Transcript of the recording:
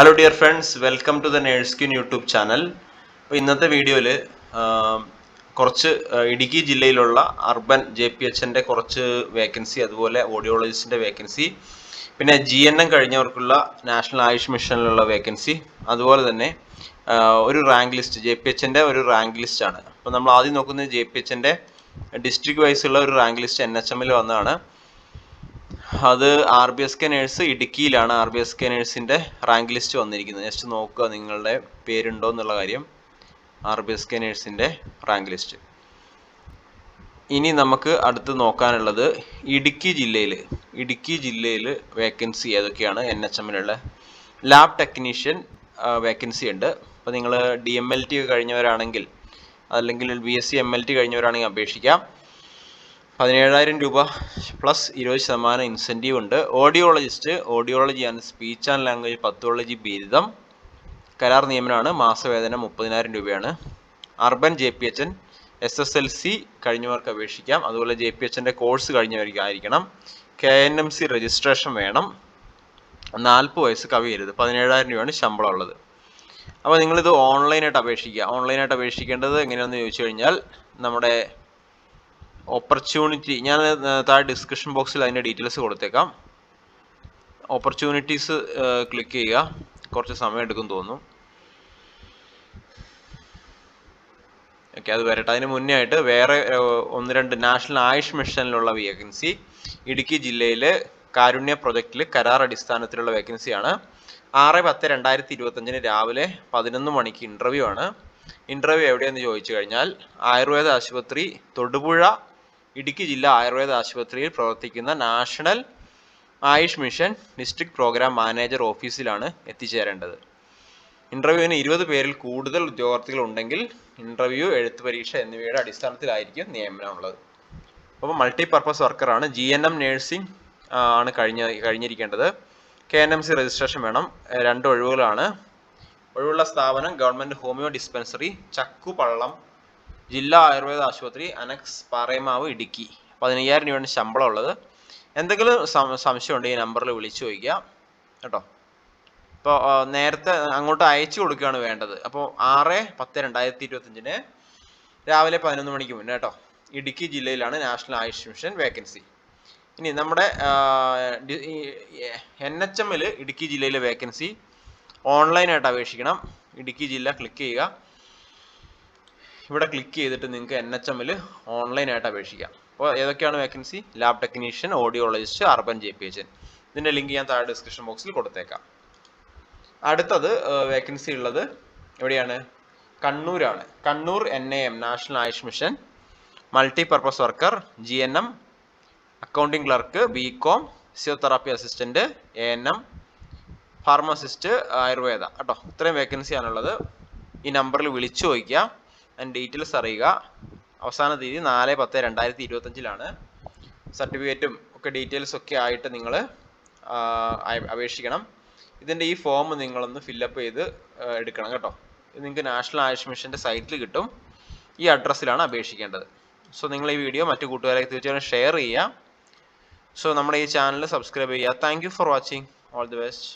Hello dear friends welcome to the nurse queen YouTube channel ഇന്നത്തെ വീഡിയോയിൽ കുറച്ച് ഇടുക്കി ജില്ലയിലുള്ള അർബൻ ജെ പി എച്ചിന്റെ കുറച്ച് വേക്കൻസി അതുപോലെ ഓഡിയോളജിസ്റ്റിന്റെ വേക്കൻസി പിന്നെ ജി എൻ എം കഴിഞ്ഞവർക്കുള്ള നാഷണൽ ആയുഷ് മിഷനിലുള്ള വേക്കൻസി അതുപോലെ തന്നെ ഒരു റാങ്ക് ലിസ്റ്റ് ജെ പി എച്ചിന്റെ ഒരു റാങ്ക് ലിസ്റ്റ് ആണ്. അപ്പോൾ നമ്മൾ ആദ്യം നോക്കുന്നത് ജെ പി എച്ചിന്റെ ഡിസ്ട്രിക്ട് വൈസുള്ള ഒരു റാങ്ക് ലിസ്റ്റ് എൻ എച്ച് എമ്മിൽ വന്നതാണ്. അത് R B S K nurse ഇടുക്കിയിലാണ് R B S K നേഴ്സിന്റെ റാങ്ക് ലിസ്റ്റ് വന്നിരിക്കുന്നത്. ജസ്റ്റ് നോക്കുക നിങ്ങളുടെ പേരുണ്ടോ എന്നുള്ള കാര്യം. ആർ ബി എസ് കെ നേഴ്സിന്റെ റാങ്ക് ലിസ്റ്റ്. ഇനി നമുക്ക് അടുത്ത് നോക്കാനുള്ളത് ഇടുക്കി ജില്ലയിൽ ഇടുക്കി ജില്ലയിൽ വേക്കൻസി ഏതൊക്കെയാണ്? എൻ എച്ച് എമ്മിലുള്ള ലാബ് ടെക്നീഷ്യൻ വേക്കൻസി ഉണ്ട്. അപ്പോൾ നിങ്ങൾ ഡി എം എൽ ടി കഴിഞ്ഞവരാണെങ്കിൽ അല്ലെങ്കിൽ B S C M L T കഴിഞ്ഞവരാണെങ്കിൽ അപേക്ഷിക്കാം. പതിനേഴായിരം രൂപ പ്ലസ് ഇരുപത് ശതമാനം ഇൻസെന്റീവ് ഉണ്ട്. Audiologist audiology and speech and language pathology ബിരുദം. കരാർ നിയമനമാണ് മാസവേതനം മുപ്പതിനായിരം രൂപയാണ്. Urban J P H N S S L C കഴിഞ്ഞവർക്ക് അപേക്ഷിക്കാം. അതുപോലെ ജെ പി എച്ച് എന്റെ course കഴിഞ്ഞവർക്കായിരിക്കണം K N M C registration വേണം. നാൽപ്പത് വയസ്സ് കവിയരുത്. പതിനേഴായിരം രൂപയാണ് ശമ്പളം ഉള്ളത്. അപ്പോൾ നിങ്ങളിത് ഓൺലൈനായിട്ട് അപേക്ഷിക്കുക. ഓൺലൈനായിട്ട് അപേക്ഷിക്കേണ്ടത് എങ്ങനെയാണെന്ന് ചോദിച്ചു കഴിഞ്ഞാൽ നമ്മുടെ ഓപ്പർച്യൂണിറ്റി ഞാൻ താഴെ ഡിസ്ക്രിപ്ഷൻ ബോക്സിൽ അതിന്റെ ഡീറ്റെയിൽസ് കൊടുത്തേക്കാം. ഓപ്പർച്യൂണിറ്റീസ് ക്ലിക്ക് ചെയ്യുക. കുറച്ച് സമയം എടുക്കും തോന്നുന്നു. ഓക്കെ അത് വരട്ടെ. അതിന് മുന്നേ ആയിട്ട് വേറെ ഒന്ന് രണ്ട് നാഷണൽ ആയുഷ് മിഷനിലുള്ള വേക്കൻസി ഇടുക്കി ജില്ലയിൽ കാരുണ്യ പ്രൊജക്റ്റിൽ കരാർ അടിസ്ഥാനത്തിലുള്ള വേക്കൻസിയാണ് ആറ് പത്ത് രണ്ടായിരത്തി ഇരുപത്തഞ്ചിന് രാവിലെ പതിനൊന്ന് മണിക്ക് ഇന്റർവ്യൂ ആണ്. ഇന്റർവ്യൂ എവിടെയെന്ന് ചോദിച്ചു കഴിഞ്ഞാൽ ആയുർവേദ ആശുപത്രി തൊടുപുഴ ഇടുക്കി ജില്ലാ ആയുർവേദ ആശുപത്രിയിൽ പ്രവർത്തിക്കുന്ന national Ayush mission district program manager ഓഫീസിലാണ് എത്തിച്ചേരേണ്ടത്. ഇന്റർവ്യൂവിന് ഇരുപത് പേരിൽ കൂടുതൽ ഉദ്യോഗാർത്ഥികൾ ഉണ്ടെങ്കിൽ ഇന്റർവ്യൂ എഴുത്ത് പരീക്ഷ എന്നിവയുടെ അടിസ്ഥാനത്തിലായിരിക്കും നിയമനം ഉള്ളത് അപ്പോൾ മൾട്ടി പർപ്പസ് വർക്കറാണ് ജി എൻ എം നേഴ്സിംഗ് ആണ് കഴിഞ്ഞ കഴിഞ്ഞിരിക്കേണ്ടത്. K N M C registration വേണം. രണ്ട് ഒഴിവുകളാണ്. ഒഴിവുള്ള സ്ഥാപനം ഗവൺമെന്റ് ഹോമിയോ ഡിസ്പെൻസറി ചക്കുപള്ളം ജില്ലാ ആയുർവേദ ആശുപത്രി അനക്സ് പാറയമാവ് ഇടുക്കി. പതിനയ്യായിരം രൂപയാണ് ശമ്പളം ഉള്ളത്. എന്തെങ്കിലും സംശയം ഉണ്ടെങ്കിൽ ഈ നമ്പറിൽ വിളിച്ചു ചോദിക്കുക. കേട്ടോ? ഇപ്പോൾ നേരത്തെ അങ്ങോട്ട് അയച്ചു കൊടുക്കുകയാണ് വേണ്ടത്. അപ്പോൾ ആറ് പത്ത് രണ്ടായിരത്തി ഇരുപത്തഞ്ചിന് രാവിലെ പതിനൊന്ന് മണിക്ക് മുന്നേ കേട്ടോ. ഇടുക്കി ജില്ലയിലാണ് നാഷണൽ ആയുഷ് മിഷൻ വേക്കൻസി. ഇനി നമ്മുടെ എൻ എച്ച് എമ്മിൽ ഇടുക്കി ജില്ലയിലെ വേക്കൻസി ഓൺലൈനായിട്ട് അപേക്ഷിക്കണം. ഇടുക്കി ജില്ല ക്ലിക്ക് ചെയ്യുക. ഇവിടെ ക്ലിക്ക് ചെയ്തിട്ട് നിങ്ങൾക്ക് എൻ എച്ച് എമ്മിൽ ഓൺലൈനായിട്ട് അപേക്ഷിക്കാം. അപ്പോൾ ഏതൊക്കെയാണ് vacancy lab technician audiologist urban J P H ഇതിന്റെ ലിങ്ക് ഞാൻ താഴെ ഡിസ്ക്രിപ്ഷൻ ബോക്സിൽ കൊടുത്തേക്കാം. അടുത്തത് വേക്കൻസി ഉള്ളത് എവിടെയാണ്? കണ്ണൂരാണ്. Kannur N A M national Ayush mission multi purpose worker G N M accounting clerk B com physiotherapy assistant A N M pharmacist Ayurveda കേട്ടോ ഇത്രയും വേക്കൻസിയാണുള്ളത് ഈ നമ്പറിൽ വിളിച്ചു ചോദിക്കുക. ഡീറ്റെയിൽസ് അറിയുക. അവസാന തീയതി നാല് പത്ത് രണ്ടായിരത്തി ഇരുപത്തഞ്ചിലാണ് സർട്ടിഫിക്കറ്റും ഒക്കെ ഡീറ്റെയിൽസ് ഒക്കെ ആയിട്ട് നിങ്ങൾ അപേക്ഷിക്കണം. ഇതിന്റെ ഈ ഫോം നിങ്ങളൊന്ന് ഫില്ലപ്പ് ചെയ്ത് എടുക്കണം കേട്ടോ. ഇത് നിങ്ങൾക്ക് നാഷണൽ ആയുഷ് മിഷന്റെ സൈറ്റിൽ കിട്ടും. ഈ അഡ്രസ്സിലാണ് അപേക്ഷിക്കേണ്ടത്. സോ നിങ്ങൾ ഈ വീഡിയോ മറ്റു കൂട്ടുകാരെ തീർച്ചയായും ഷെയർ ചെയ്യുക. സോ നമ്മുടെ ഈ ചാനൽ സബ്സ്ക്രൈബ് ചെയ്യുക. Thank for watching all the best